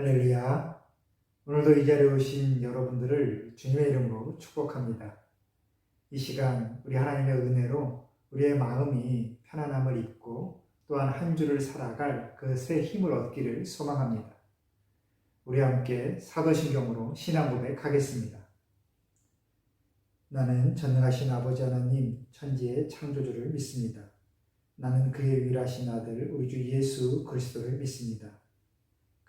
할렐루야. 오늘도 이 자리에 오신 여러분들을 주님의 이름으로 축복합니다. 이 시간 우리 하나님의 은혜로 우리의 마음이 편안함을 입고 또한 한 주를 살아갈 그 새 힘을 얻기를 소망합니다. 우리 함께 사도신경으로 신앙 고백 하겠습니다. 나는 전능하신 아버지 하나님 천지의 창조주를 믿습니다. 나는 그의 위라신 아들 우리 주 예수 그리스도를 믿습니다.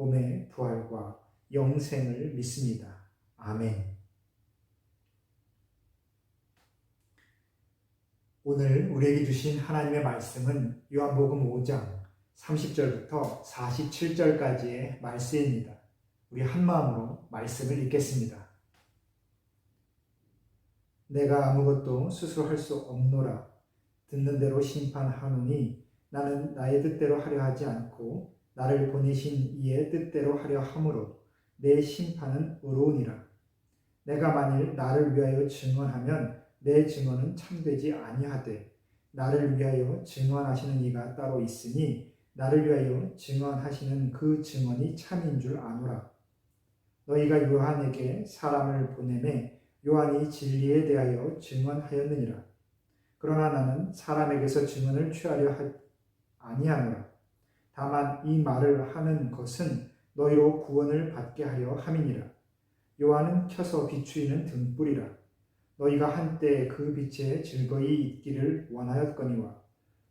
몸의 부활과 영생을 믿습니다. 아멘. 오늘 우리에게 주신 하나님의 말씀은 요한복음 5장 30절부터 47절까지의 말씀입니다. 우리 한 마음으로 말씀을 읽겠습니다. 내가 아무것도 스스로 할 수 없노라. 듣는 대로 심판하노니 나는 나의 뜻대로 하려 하지 않고 나를 보내신 이의 뜻대로 하려 함으로 내 심판은 의로우니라. 내가 만일 나를 위하여 증언하면 내 증언은 참되지 아니하되 나를 위하여 증언하시는 이가 따로 있으니 나를 위하여 증언하시는 그 증언이 참인 줄 아노라. 너희가 요한에게 사람을 보내매 요한이 진리에 대하여 증언하였느니라. 그러나 나는 사람에게서 증언을 취하려 하, 아니하노라. 다만 이 말을 하는 것은 너희로 구원을 받게 하려 함이니라. 요한은 켜서 비추이는 등불이라. 너희가 한때 그 빛에 즐거이 있기를 원하였거니와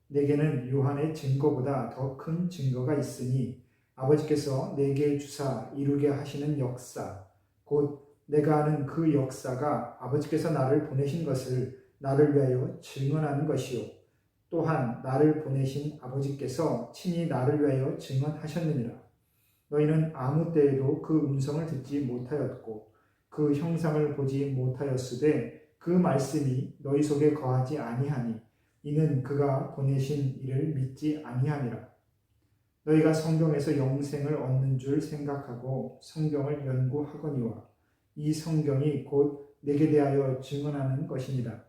내게는 요한의 증거보다 더 큰 증거가 있으니 아버지께서 내게 주사 이루게 하시는 역사 곧 내가 아는 그 역사가 아버지께서 나를 보내신 것을 나를 위하여 증언하는 것이요 또한 나를 보내신 아버지께서 친히 나를 위하여 증언하셨느니라. 너희는 아무 때에도 그 음성을 듣지 못하였고 그 형상을 보지 못하였으되 그 말씀이 너희 속에 거하지 아니하니 이는 그가 보내신 이를 믿지 아니하니라. 너희가 성경에서 영생을 얻는 줄 생각하고 성경을 연구하거니와 이 성경이 곧 내게 대하여 증언하는 것이니라.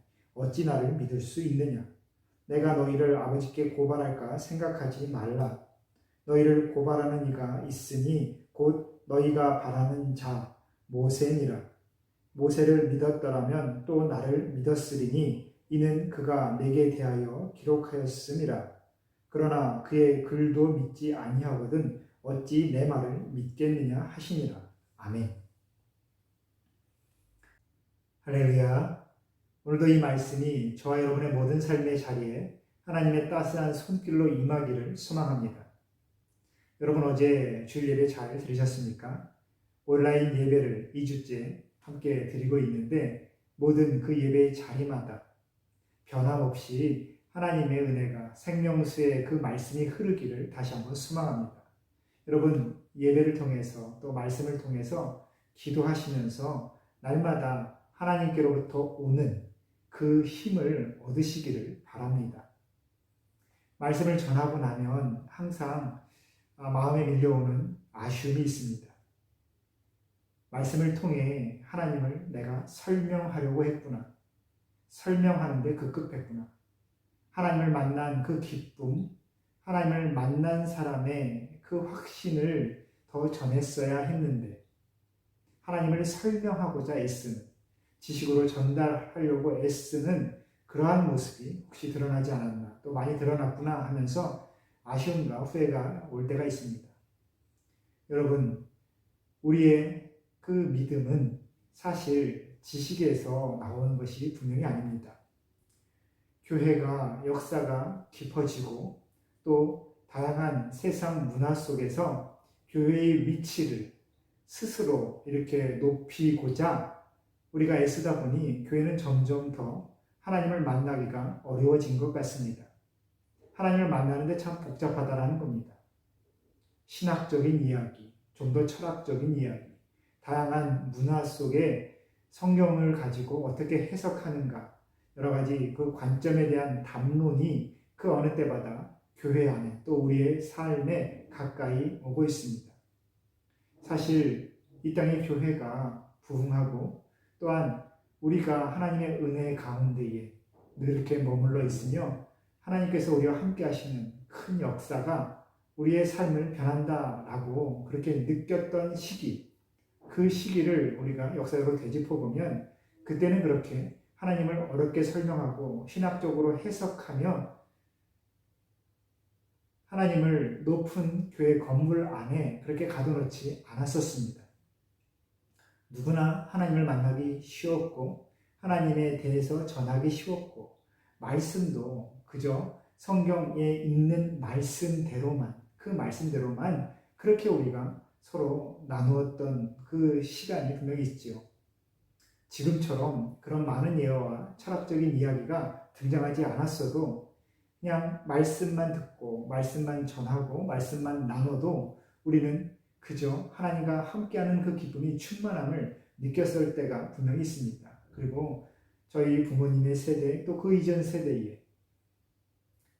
어찌 나를 믿을 수 있느냐? 내가 너희를 아버지께 고발할까 생각하지 말라. 너희를 고발하는 이가 있으니 곧 너희가 바라는 자 모세니라. 모세를 믿었더라면 또 나를 믿었으리니 이는 그가 내게 대하여 기록하였음이라. 그러나 그의 글도 믿지 아니하거든 어찌 내 말을 믿겠느냐 하시니라. 아멘. 할렐루야. 오늘도 이 말씀이 저와 여러분의 모든 삶의 자리에 하나님의 따스한 손길로 임하기를 소망합니다. 여러분 어제 주일 예배 잘 들으셨습니까? 온라인 예배를 2주째 함께 드리고 있는데 모든 그 예배의 자리마다 변함없이 하나님의 은혜가 생명수의 그 말씀이 흐르기를 다시 한번 소망합니다. 여러분 예배를 통해서 또 말씀을 통해서 기도하시면서 날마다 하나님께로부터 오는 그 힘을 얻으시기를 바랍니다. 말씀을 전하고 나면 항상 마음에 밀려오는 아쉬움이 있습니다. 말씀을 통해 하나님을 내가 설명하려고 했구나. 설명하는데 급급했구나. 하나님을 만난 그 기쁨, 하나님을 만난 사람의 그 확신을 더 전했어야 했는데, 하나님을 설명하고자 애쓰는, 지식으로 전달하려고 애쓰는 그러한 모습이 혹시 드러나지 않았나, 또 많이 드러났구나 하면서 아쉬움과 후회가 올 때가 있습니다. 여러분, 우리의 그 믿음은 사실 지식에서 나오는 것이 분명히 아닙니다. 교회가 역사가 깊어지고 또 다양한 세상 문화 속에서 교회의 위치를 스스로 이렇게 높이고자 우리가 애쓰다 보니 교회는 점점 더 하나님을 만나기가 어려워진 것 같습니다. 하나님을 만나는데 참 복잡하다라는 겁니다. 신학적인 이야기, 좀 더 철학적인 이야기, 다양한 문화 속에 성경을 가지고 어떻게 해석하는가, 여러 가지 그 관점에 대한 담론이 그 어느 때마다 교회 안에 또 우리의 삶에 가까이 오고 있습니다. 사실 이 땅의 교회가 부흥하고 또한 우리가 하나님의 은혜 가운데에 늘 이렇게 머물러 있으며 하나님께서 우리와 함께 하시는 큰 역사가 우리의 삶을 변한다라고 그렇게 느꼈던 시기, 그 시기를 우리가 역사적으로 되짚어 보면 그때는 그렇게 하나님을 어렵게 설명하고 신학적으로 해석하며 하나님을 높은 교회 건물 안에 그렇게 가둬놓지 않았었습니다. 누구나 하나님을 만나기 쉬웠고 하나님에 대해서 전하기 쉬웠고 말씀도 그저 성경에 있는 말씀대로만 그 말씀대로만 그렇게 우리가 서로 나누었던 그 시간이 분명히 있지요. 지금처럼 그런 많은 예화와 철학적인 이야기가 등장하지 않았어도 그냥 말씀만 듣고 말씀만 전하고 말씀만 나눠도 우리는 그저 하나님과 함께하는 그 기쁨이 충만함을 느꼈을 때가 분명히 있습니다. 그리고 저희 부모님의 세대 또 그 이전 세대에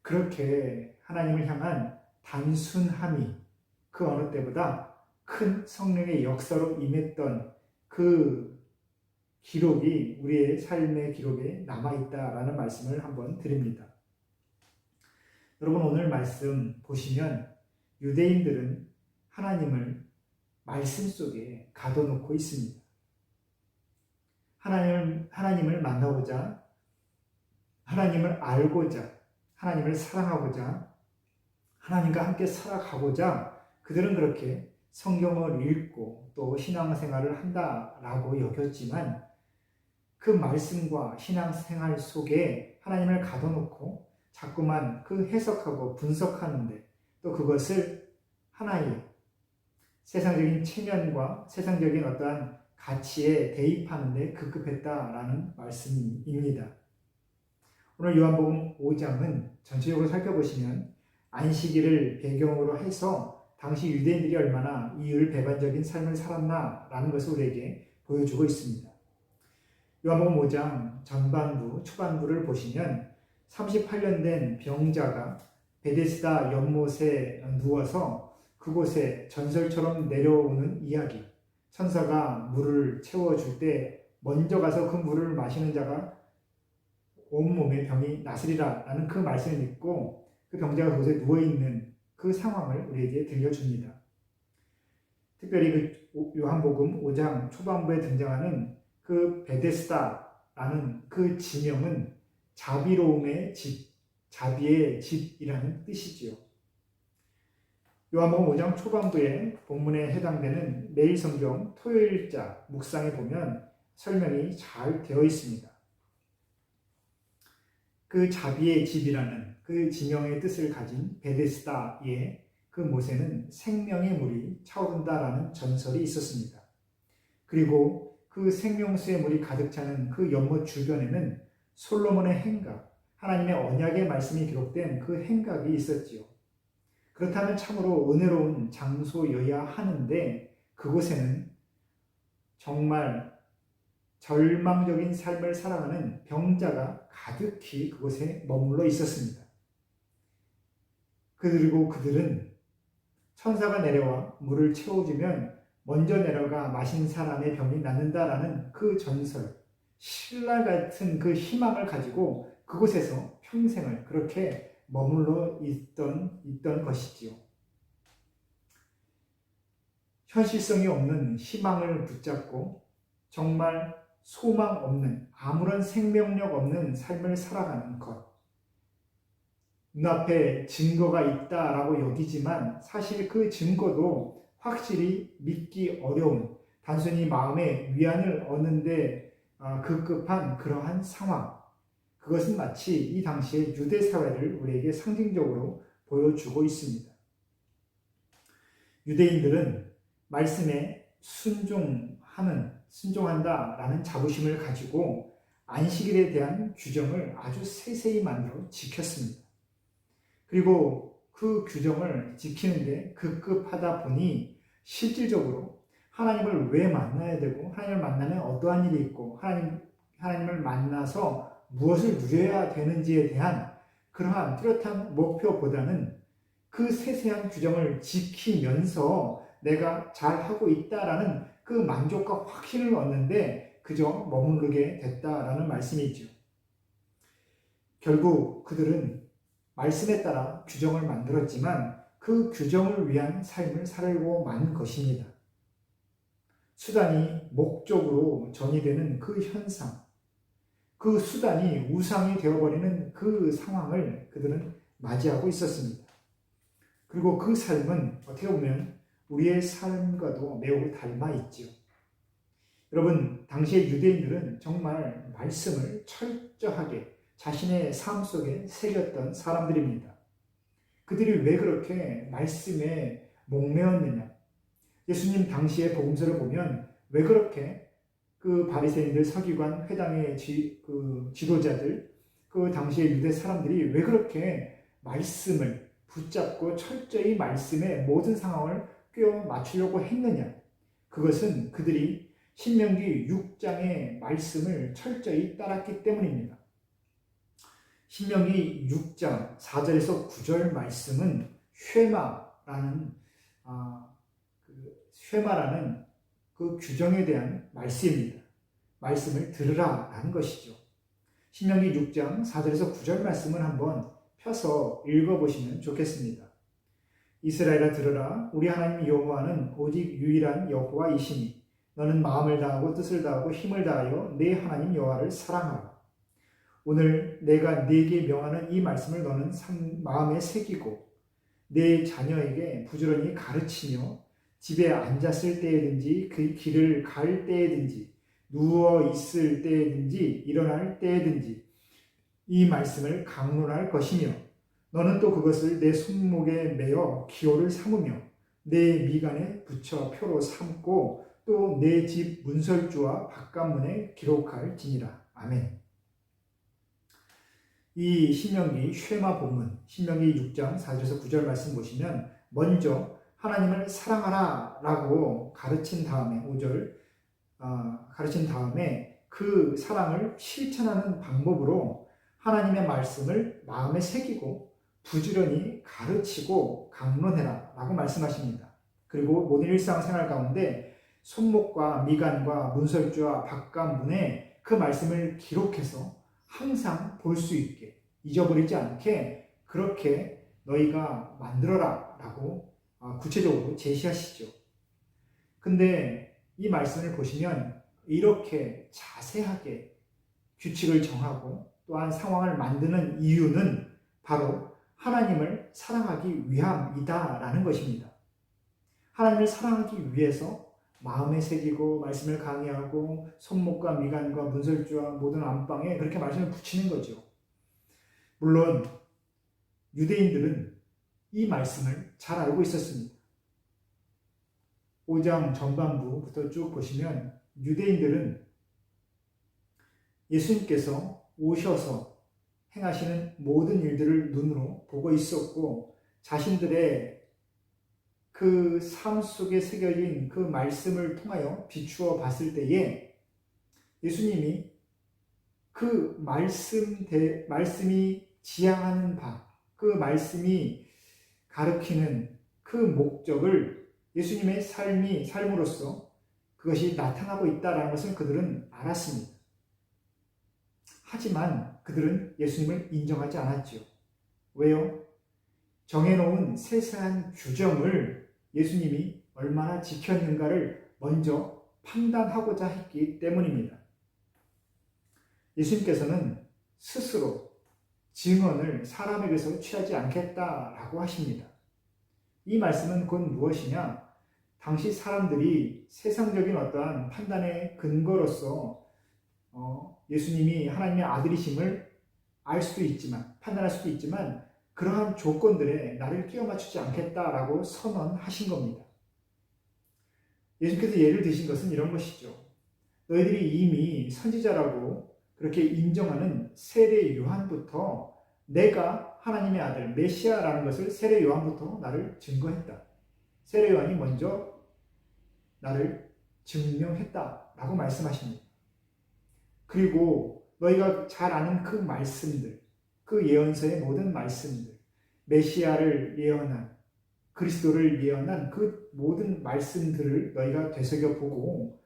그렇게 하나님을 향한 단순함이 그 어느 때보다 큰 성령의 역사로 임했던 그 기록이 우리의 삶의 기록에 남아있다라는 말씀을 한번 드립니다. 여러분 오늘 말씀 보시면 유대인들은 하나님을 말씀 속에 가둬놓고 있습니다. 하나님을, 하나님을 만나고자, 하나님을 알고자, 하나님을 사랑하고자, 하나님과 함께 살아가고자 그들은 그렇게 성경을 읽고 또 신앙생활을 한다라고 여겼지만 그 말씀과 신앙생활 속에 하나님을 가둬놓고 자꾸만 그 해석하고 분석하는데 또 그것을 하나의 세상적인 체면과 세상적인 어떠한 가치에 대입하는데 급급했다라는 말씀입니다. 오늘 요한복음 5장은 전체적으로 살펴보시면 안식일을 배경으로 해서 당시 유대인들이 얼마나 이율 배반적인 삶을 살았나라는 것을 우리에게 보여주고 있습니다. 요한복음 5장 전반부, 초반부를 보시면 38년 된 병자가 베데스다 연못에 누워서 그곳에 전설처럼 내려오는 이야기. 천사가 물을 채워줄 때 먼저 가서 그 물을 마시는 자가 온몸의 병이 나으리라 라는 그 말씀을 믿고 그 병자가 그곳에 누워있는 그 상황을 우리에게 들려줍니다. 특별히 그 요한복음 5장 초반부에 등장하는 그 베데스다라는 그 지명은 자비로움의 집, 자비의 집이라는 뜻이지요. 요한복음 5장 초반부에 본문에 해당되는 매일 성경 토요일자 묵상에 보면 설명이 잘 되어 있습니다. 그 자비의 집이라는 그 지명의 뜻을 가진 베데스다의 그 못에는 생명의 물이 차오른다라는 전설이 있었습니다. 그리고 그 생명수의 물이 가득 차는 그 연못 주변에는 솔로몬의 행각, 하나님의 언약의 말씀이 기록된 그 행각이 있었지요. 그렇다면 참으로 은혜로운 장소여야 하는데 그곳에는 정말 절망적인 삶을 살아가는 병자가 가득히 그곳에 머물러 있었습니다. 그리고 그들은 천사가 내려와 물을 채워주면 먼저 내려가 마신 사람의 병이 낫는다라는 그 전설, 신라 같은 그 희망을 가지고 그곳에서 평생을 그렇게 머물러 있던, 있던 것이지요. 현실성이 없는 희망을 붙잡고 정말 소망 없는 아무런 생명력 없는 삶을 살아가는 것. 눈앞에 증거가 있다라고 여기지만 사실 그 증거도 확실히 믿기 어려운 단순히 마음의 위안을 얻는데 아, 급급한 그러한 상황. 그것은 마치 이 당시의 유대 사회를 우리에게 상징적으로 보여주고 있습니다. 유대인들은 말씀에 순종하는, 순종한다 라는 자부심을 가지고 안식일에 대한 규정을 아주 세세히 만들어 지켰습니다. 그리고 그 규정을 지키는데 급급하다 보니 실질적으로 하나님을 왜 만나야 되고 하나님을 만나면 어떠한 일이 있고 하나님 하나님을 만나서 무엇을 누려야 되는지에 대한 그러한 뚜렷한 목표보다는 그 세세한 규정을 지키면서 내가 잘 하고 있다라는 그 만족과 확신을 얻는데 그저 머무르게 됐다라는 말씀이죠. 결국 그들은 말씀에 따라 규정을 만들었지만 그 규정을 위한 삶을 살고 만 것입니다. 수단이 목적으로 전이되는 그 현상, 그 수단이 우상이 되어버리는 그 상황을 그들은 맞이하고 있었습니다. 그리고 그 삶은 어떻게 보면 우리의 삶과도 매우 닮아 있지요. 여러분, 당시의 유대인들은 정말 말씀을 철저하게 자신의 삶 속에 새겼던 사람들입니다. 그들이 왜 그렇게 말씀에 목매었느냐? 예수님 당시의 복음서를 보면 왜 그렇게 그 바리새인들, 서기관, 회당의 지, 그 지도자들, 그 당시의 유대 사람들이 왜 그렇게 말씀을 붙잡고 철저히 말씀의 모든 상황을 꿰어 맞추려고 했느냐? 그것은 그들이 신명기 6장의 말씀을 철저히 따랐기 때문입니다. 신명기 6장 4절에서 9절 말씀은 쉐마라는 아, 그 쉐마라는 그 규정에 대한 말씀입니다. 말씀을 들으라라는 것이죠. 신명기 6장 4절에서 9절 말씀을 한번 펴서 읽어보시면 좋겠습니다. 이스라엘아 들으라 우리 하나님 여호와는 오직 유일한 여호와이시니 너는 마음을 다하고 뜻을 다하고 힘을 다하여 내 하나님 여호와를 사랑하라. 오늘 내가 네게 명하는 이 말씀을 너는 마음에 새기고 내 자녀에게 부지런히 가르치며 집에 앉았을 때에든지 그 길을 갈 때에든지 누워 있을 때에든지 일어날 때에든지 이 말씀을 강론할 것이며 너는 또 그것을 내 손목에 매어 기호를 삼으며 내 미간에 붙여 표로 삼고 또 내 집 문설주와 바깥문에 기록할지니라. 아멘. 이 신명기 쉐마 본문, 신명기 6장 4절에서 9절 말씀 보시면 먼저 하나님을 사랑하라 라고 가르친 다음에 5절 어, 가르친 다음에 그 사랑을 실천하는 방법으로 하나님의 말씀을 마음에 새기고 부지런히 가르치고 강론해라 라고 말씀하십니다. 그리고 모든 일상생활 가운데 손목과 미간과 문설주와 바깥문에 그 말씀을 기록해서 항상 볼 수 있게 잊어버리지 않게 그렇게 너희가 만들어라 라고 아, 구체적으로 제시하시죠. 근데 이 말씀을 보시면 이렇게 자세하게 규칙을 정하고 또한 상황을 만드는 이유는 바로 하나님을 사랑하기 위함이다라는 것입니다. 하나님을 사랑하기 위해서 마음에 새기고 말씀을 강의하고 손목과 미간과 문설주와 모든 안방에 그렇게 말씀을 붙이는 거죠. 물론 유대인들은 이 말씀을 잘 알고 있었습니다. 5장 전반부부터 쭉 보시면 유대인들은 예수님께서 오셔서 행하시는 모든 일들을 눈으로 보고 있었고 자신들의 그 삶 속에 새겨진 그 말씀을 통하여 비추어 봤을 때에 예수님이 그 말씀 대, 말씀이 지향하는 바, 그 말씀이 가르키는 그 목적을 예수님의 삶이 삶으로서 그것이 나타나고 있다라는 것을 그들은 알았습니다. 하지만 그들은 예수님을 인정하지 않았죠. 왜요? 정해놓은 세세한 규정을 예수님이 얼마나 지켰는가를 먼저 판단하고자 했기 때문입니다. 예수님께서는 스스로 증언을 사람에게서 취하지 않겠다라고 하십니다. 이 말씀은 곧 무엇이냐? 당시 사람들이 세상적인 어떠한 판단의 근거로서 어, 예수님이 하나님의 아들이심을 알 수도 있지만 판단할 수도 있지만 그러한 조건들에 나를 끼워 맞추지 않겠다라고 선언하신 겁니다. 예수께서 예를 드신 것은 이런 것이죠. 너희들이 이미 선지자라고 그렇게 인정하는 세례 요한부터 내가 하나님의 아들 메시아라는 것을 세례 요한부터 나를 증거했다. 세례 요한이 먼저 나를 증명했다라고 말씀하십니다. 그리고 너희가 잘 아는 그 말씀들, 그 예언서의 모든 말씀들, 메시아를 예언한 그리스도를 예언한 그 모든 말씀들을 너희가 되새겨 보고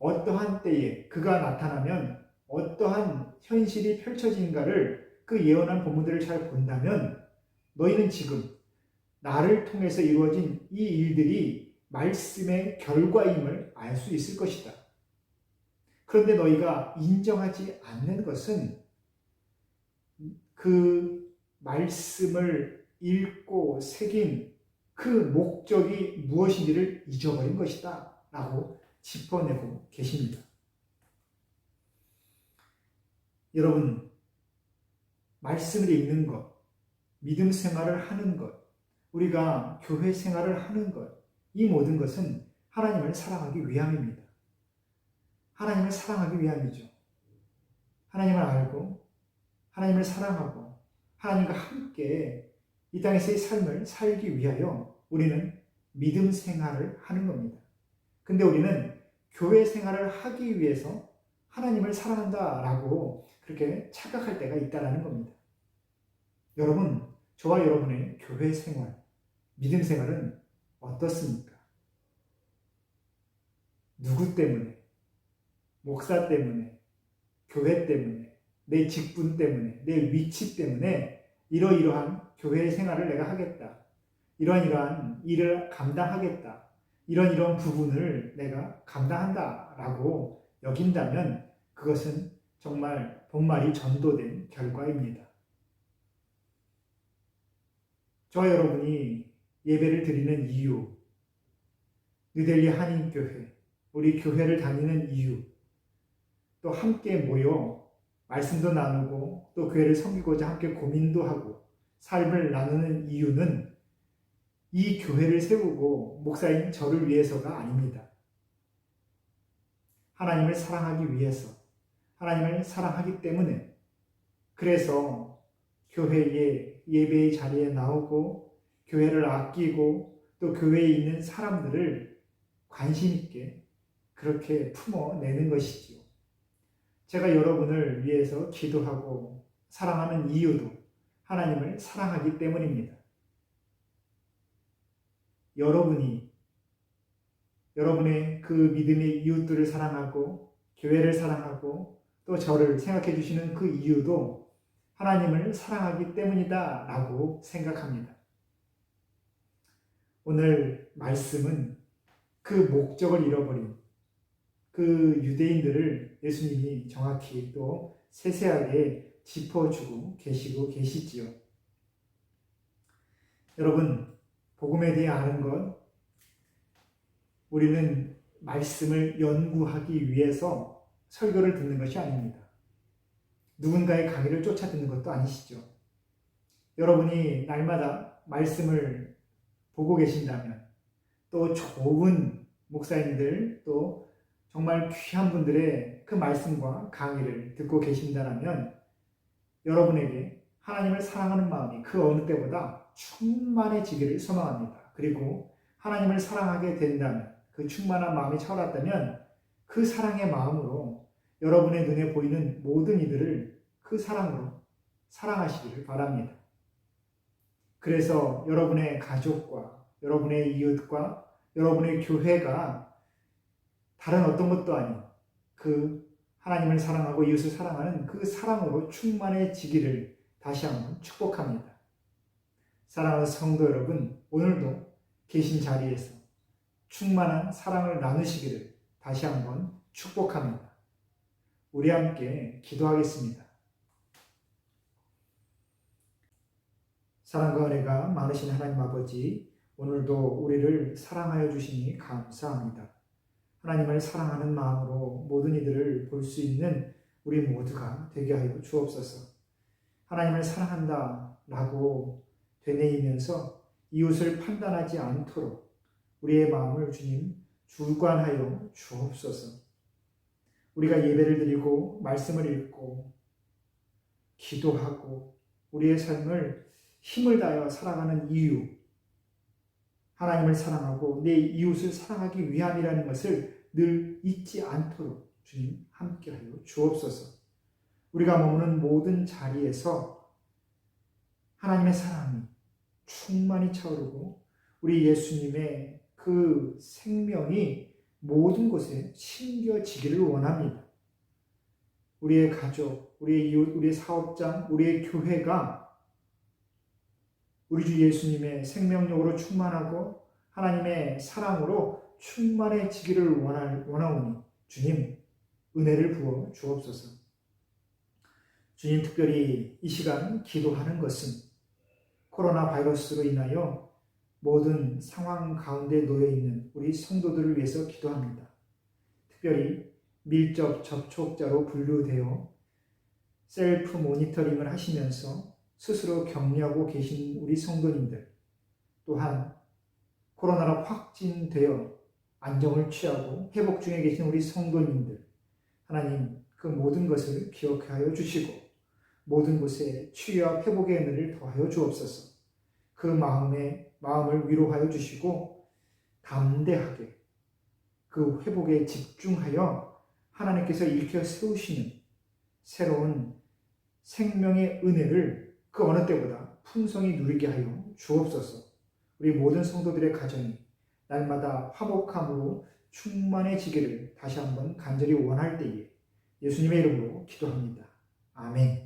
어떠한 때에 그가 나타나면 어떠한 현실이 펼쳐진가를 그 예언한 본문들을 잘 본다면 너희는 지금 나를 통해서 이루어진 이 일들이 말씀의 결과임을 알 수 있을 것이다. 그런데 너희가 인정하지 않는 것은 그 말씀을 읽고 새긴 그 목적이 무엇인지를 잊어버린 것이다. 라고 짚어내고 계십니다. 여러분, 말씀을 읽는 것, 믿음 생활을 하는 것, 우리가 교회 생활을 하는 것, 이 모든 것은 하나님을 사랑하기 위함입니다. 하나님을 사랑하기 위함이죠. 하나님을 알고, 하나님을 사랑하고, 하나님과 함께 이 땅에서의 삶을 살기 위하여 우리는 믿음 생활을 하는 겁니다. 근데 우리는 교회 생활을 하기 위해서 하나님을 사랑한다라고 그렇게 착각할 때가 있다라는 겁니다. 여러분, 저와 여러분의 교회 생활, 믿음 생활은 어떻습니까? 누구 때문에? 목사 때문에? 교회 때문에? 내 직분 때문에? 내 위치 때문에? 이러이러한 교회 생활을 내가 하겠다. 이러한 이러한 일을 감당하겠다. 이런 이런 부분을 내가 감당한다라고 여긴다면 그것은 정말 본말이 전도된 결과입니다. 저와 여러분이 예배를 드리는 이유, 뉴델리 한인교회, 우리 교회를 다니는 이유, 또 함께 모여 말씀도 나누고 또 교회를 섬기고자 함께 고민도 하고 삶을 나누는 이유는 이 교회를 세우고 목사인 저를 위해서가 아닙니다. 하나님을 사랑하기 위해서, 하나님을 사랑하기 때문에, 그래서 교회의 예배의 자리에 나오고, 교회를 아끼고, 또 교회에 있는 사람들을 관심 있게 그렇게 품어내는 것이지요. 제가 여러분을 위해서 기도하고 사랑하는 이유도 하나님을 사랑하기 때문입니다. 여러분이 여러분의 그 믿음의 이웃들을 사랑하고 교회를 사랑하고 또 저를 생각해 주시는 그 이유도 하나님을 사랑하기 때문이다 라고 생각합니다. 오늘 말씀은 그 목적을 잃어버린 그 유대인들을 예수님이 정확히 또 세세하게 짚어주고 계시고 계시지요. 여러분, 복음에 대해 아는 것, 우리는 말씀을 연구하기 위해서 설교를 듣는 것이 아닙니다. 누군가의 강의를 쫓아 듣는 것도 아니시죠. 여러분이 날마다 말씀을 보고 계신다면, 또 좋은 목사님들, 또 정말 귀한 분들의 그 말씀과 강의를 듣고 계신다면, 여러분에게 하나님을 사랑하는 마음이 그 어느 때보다 충만해지기를 소망합니다. 그리고 하나님을 사랑하게 된다면 그 충만한 마음이 차올랐다면 그 사랑의 마음으로 여러분의 눈에 보이는 모든 이들을 그 사랑으로 사랑하시기를 바랍니다. 그래서 여러분의 가족과 여러분의 이웃과 여러분의 교회가 다른 어떤 것도 아닌 그 하나님을 사랑하고 이웃을 사랑하는 그 사랑으로 충만해지기를 다시 한번 축복합니다. 사랑하는 성도 여러분, 오늘도 계신 자리에서 충만한 사랑을 나누시기를 다시 한번 축복합니다. 우리 함께 기도하겠습니다. 사랑과 은혜가 많으신 하나님 아버지, 오늘도 우리를 사랑하여 주시니 감사합니다. 하나님을 사랑하는 마음으로 모든 이들을 볼 수 있는 우리 모두가 되게 하여 주옵소서. 하나님을 사랑한다 라고 되뇌이면서 이웃을 판단하지 않도록 우리의 마음을 주님 주관하여 주옵소서. 우리가 예배를 드리고 말씀을 읽고 기도하고 우리의 삶을 힘을 다하여 살아가는 이유 하나님을 사랑하고 내 이웃을 사랑하기 위함이라는 것을 늘 잊지 않도록 주님 함께하여 주옵소서. 우리가 머무는 모든 자리에서 하나님의 사랑이 충만히 차오르고 우리 예수님의 그 생명이 모든 곳에 심겨지기를 원합니다. 우리의 가족, 우리의 이웃, 우리의 사업장, 우리의 교회가 우리 주 예수님의 생명력으로 충만하고 하나님의 사랑으로 충만해지기를 원하, 원하오니 주님 은혜를 부어 주옵소서. 주님 특별히 이 시간 기도하는 것은 코로나 바이러스로 인하여 모든 상황 가운데 놓여 있는 우리 성도들을 위해서 기도합니다. 특별히 밀접 접촉자로 분류되어 셀프 모니터링을 하시면서 스스로 격려하고 계신 우리 성도님들 또한 코로나로 확진되어 안정을 취하고 회복 중에 계신 우리 성도님들 하나님 그 모든 것을 기억하여 주시고 모든 곳에 치유와 회복의 은혜를 더하여 주옵소서. 그 마음에 마음을 위로하여 주시고 담대하게 그 회복에 집중하여 하나님께서 일으켜 세우시는 새로운 생명의 은혜를 그 어느 때보다 풍성히 누리게 하여 주옵소서. 우리 모든 성도들의 가정이 날마다 화목함으로 충만해지기를 다시 한번 간절히 원할 때에 예수님의 이름으로 기도합니다. 아멘.